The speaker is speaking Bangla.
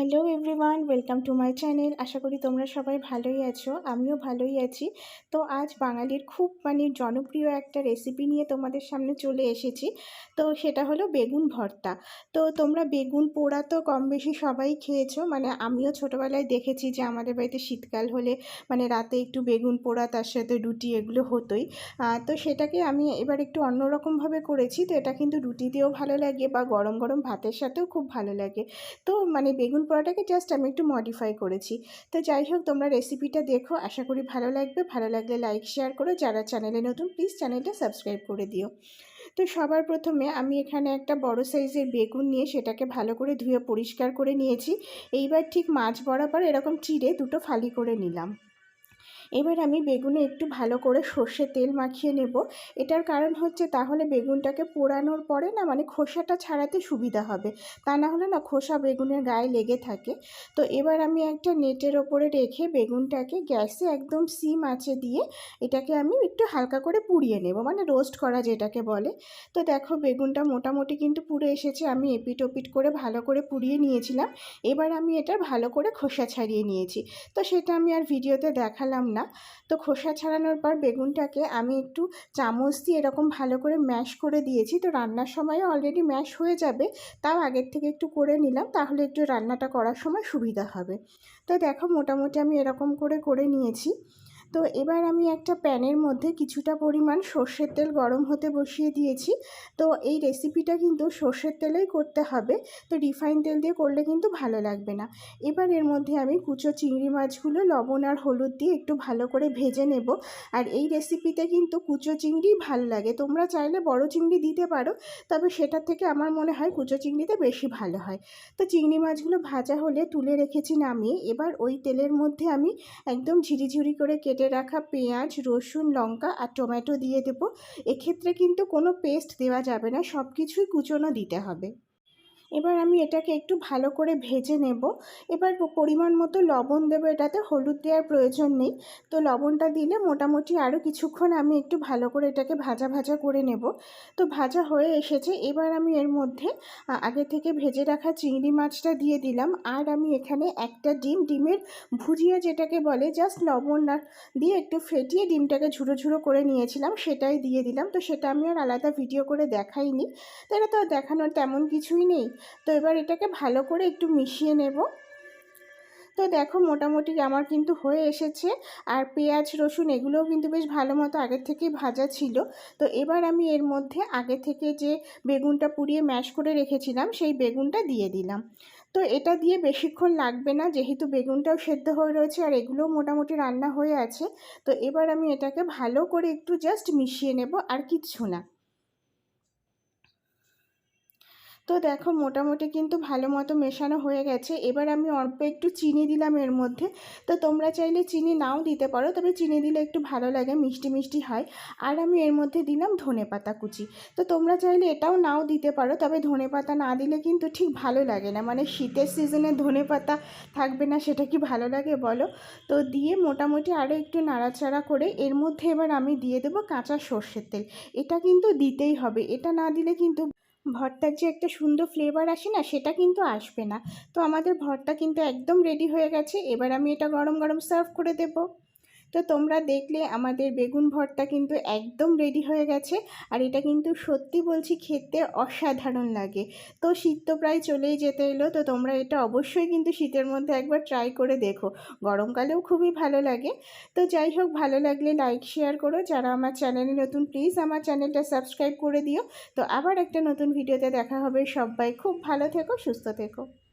Hello everyone, welcome to my channel. আশা করি তোমরা সবাই ভালোই আছো, আমিও ভালোই আছি। তো আজ বাঙালির খুব মানে জনপ্রিয় একটা রেসিপি নিয়ে তোমাদের সামনে চলে এসেছি। তো সেটা হলো বেগুন ভর্তা। তো তোমরা বেগুন পোড়া তো কম বেশি সবাই খেয়েছো মানে আমিও ছোটোবেলায় দেখেছি যে আমাদের বাড়িতে শীতকাল হলে মানে রাতে একটু বেগুন পোড়া, তার সাথে রুটি এগুলো হতোই। তো সেটাকে আমি এবার একটু অন্যরকমভাবে করেছি, তো এটা কিন্তু রুটি দিয়েও ভালো লাগে বা গরম গরম ভাতের সাথেও খুব ভালো লাগে। তো মানে বেগুন পোড়াটাকে জাস্ট আমি একটু মডিফাই করেছি। তো যাই হোক, তোমরা রেসিপিটা দেখো, আশা করি ভালো লাগবে। ভালো লাগলে লাইক শেয়ার করো। যারা চ্যানেলে নতুন প্লিজ চ্যানেলটা সাবস্ক্রাইব করে দিও। তো সবার প্রথমে আমি এখানে একটা বড় সাইজের বেগুন নিয়ে সেটাকে ভালো করে ধুয়ে পরিষ্কার করে নিয়েছি। এইবার ঠিক মাছ বরাবর এরকম চিড়ে দুটো ফালি করে নিলাম। এবার আমি বেগুনে একটু ভালো করে সর্ষে তেল মাখিয়ে নেব। এটার কারণ হচ্ছে তাহলে বেগুনটাকে পোড়ানোর পরে না মানে খোসাটা ছাড়াতে সুবিধা হবে। তা না হলে না খোসা বেগুনের গায়ে লেগে থাকে। তো এবার আমি একটা নেটের ওপরে রেখে বেগুনটাকে গ্যাসে একদম সিম আঁচে দিয়ে এটাকে আমি একটু হালকা করে পুড়িয়ে নেব। মানে রোস্ট করা যেটাকে বলে। তো দেখো বেগুনটা মোটামুটি কিন্তু পুড়ে এসেছে। আমি এপিট ওপিট করে ভালো করে পুড়িয়ে নিয়েছিলাম। এবার আমি এটা ভালো করে খোসা ছাড়িয়ে নিয়েছি। তো সেটা আমি আর ভিডিওতে দেখালাম না। না। তো খোসা ছাড়ানোর পর বেগুনটাকে আমি একটু চামচ দিয়ে এরকম ভালো করে ম্যাশ করে দিয়েছি। তো রান্নার সময় অলরেডি ম্যাশ হয়ে যাবে, তাও আগের থেকে একটু করে নিলাম, তাহলে একটু রান্নাটা করার সময় সুবিধা হবে। তো দেখো মোটামুটি আমি এরকম করে করে নিয়েছি। তো এবার আমি একটা প্যানের মধ্যে কিছুটা পরিমাণ সর্ষের তেল গরম হতে বসিয়ে দিয়েছি। তো এই রেসিপিটা কিন্তু সর্ষের তেলেই করতে হবে। তো রিফাইন তেল দিয়ে করলে কিন্তু ভালো লাগবে না। এবার এর মধ্যে আমি কুচো চিংড়ি মাছগুলো, লবণ আর হলুদ দিয়ে একটু ভালো করে ভেজে নেব। আর এই রেসিপিতে কিন্তু কুচো চিংড়ি ভালো লাগে। তোমরা চাইলে বড় চিংড়ি দিতে পারো, তবে সেটার থেকে আমার মনে হয় কুচো চিংড়িতে বেশি ভালো হয়। তো চিংড়ি মাছগুলো ভাজা হলে তুলে রেখেছি নামিয়ে। এবার ওই তেলের মধ্যে আমি একদম ঝিরিঝিরি করে কেটে কেটে রাখা পেঁয়াজ, রসুন, লঙ্কা আর টমেটো দিয়ে দেবো। এক্ষেত্রে কিন্তু কোনো পেস্ট দেওয়া যাবে না সব কিছুই কুচোনো দিতে হবে। এবার আমি এটাকে একটু ভালো করে ভেজে নেব। এবার পরিমাণ মতো লবণ দেবো, এটাতে হলুদ দেওয়ার প্রয়োজন নেই। তো লবণটা দিলে মোটামুটি আরও কিছুক্ষণ আমি একটু ভালো করে এটাকে ভাজা ভাজা করে নেব। তো ভাজা হয়ে এসেছে, এবার আমি এর মধ্যে আগে থেকে ভেজে রাখা চিংড়ি মাছটা দিয়ে দিলাম। আর আমি এখানে একটা ডিম, ডিমের ভুজিয়া যেটাকে বলে, জাস্ট লবণ দিয়ে একটু ফেটিয়ে ডিমটাকে ঝুড়ো ঝুড়ো করে নিয়েছিলাম, সেটাই দিয়ে দিলাম। তো সেটা আমি আর আলাদা ভিডিও করে দেখাইনি। তো এটা তো দেখানোর তেমন কিছুই নেই। তো এবার এটাকে ভালো করে একটু মিশিয়ে নেব। তো দেখো মোটামুটি আমার কিন্তু হয়ে এসেছে। আর পেঁয়াজ, রসুন এগুলোও কিন্তু বেশ ভালো মতো আগের থেকেই ভাজা ছিল। তো এবার আমি এর মধ্যে আগে থেকে যে বেগুনটা পুড়িয়ে ম্যাশ করে রেখেছিলাম, সেই বেগুনটা দিয়ে দিলাম। তো এটা দিয়ে বেশিক্ষণ লাগবে না, যেহেতু বেগুনটাও সেদ্ধ হয়ে রয়েছে আর এগুলোও মোটামুটি রান্না হয়ে আছে। তো এবার আমি এটাকে ভালো করে একটু জাস্ট মিশিয়ে নেব, আর কিচ্ছু না। তো দেখো মোটামুটি কিন্তু ভালো মতো মেশানো হয়ে গেছে। এবার আমি অল্প একটু চিনি দিলাম এর মধ্যে। তো তোমরা চাইলে চিনি নাও দিতে পারো, তবে চিনি দিলে একটু ভালো লাগে, মিষ্টি মিষ্টি হয়। আর আমি এর মধ্যে দিলাম ধনে পাতা কুচি। তো তোমরা চাইলে এটাও নাও দিতে পারো, তবে ধনে পাতা না দিলে কিন্তু ঠিক ভালো লাগে না। মানে শীতের সিজনে ধনে পাতা থাকবে না, সেটা কি ভালো লাগে বলো? তো দিয়ে মোটামুটি আরও একটু নাড়াচাড়া করে এর মধ্যে এবার আমি দিয়ে দেবো কাঁচা সর্ষের তেল। এটা কিন্তু দিতেই হবে, এটা না দিলে কিন্তু ভর্তার যে একটা সুন্দর ফ্লেভার আসে না, সেটা কিন্তু আসবে না। তো আমাদের ভর্তা কিন্তু একদম রেডি হয়ে গেছে। এবার আমি এটা গরম গরম সার্ভ করে দেবো। তো তোমরা দেখলে আমাদের বেগুন ভর্তা কিন্তু একদম রেডি হয়ে গেছে। আর এটা কিন্তু সত্যি বলছি খেতে অসাধারণ লাগে। তো শীত তো প্রায় চলেই যেতে এলো, তো তোমরা এটা অবশ্যই কিন্তু শীতের মধ্যে একবার ট্রাই করে দেখো। গরমকালেও খুবই ভালো লাগে। তো যাই হোক, ভালো লাগলে লাইক শেয়ার করো। যারা আমার চ্যানেলে নতুন প্লিজ আমার চ্যানেলটা সাবস্ক্রাইব করে দিও। তো আবার একটা নতুন ভিডিওতে দেখা হবে। সবাই খুব ভালো থেকো, সুস্থ থেকো।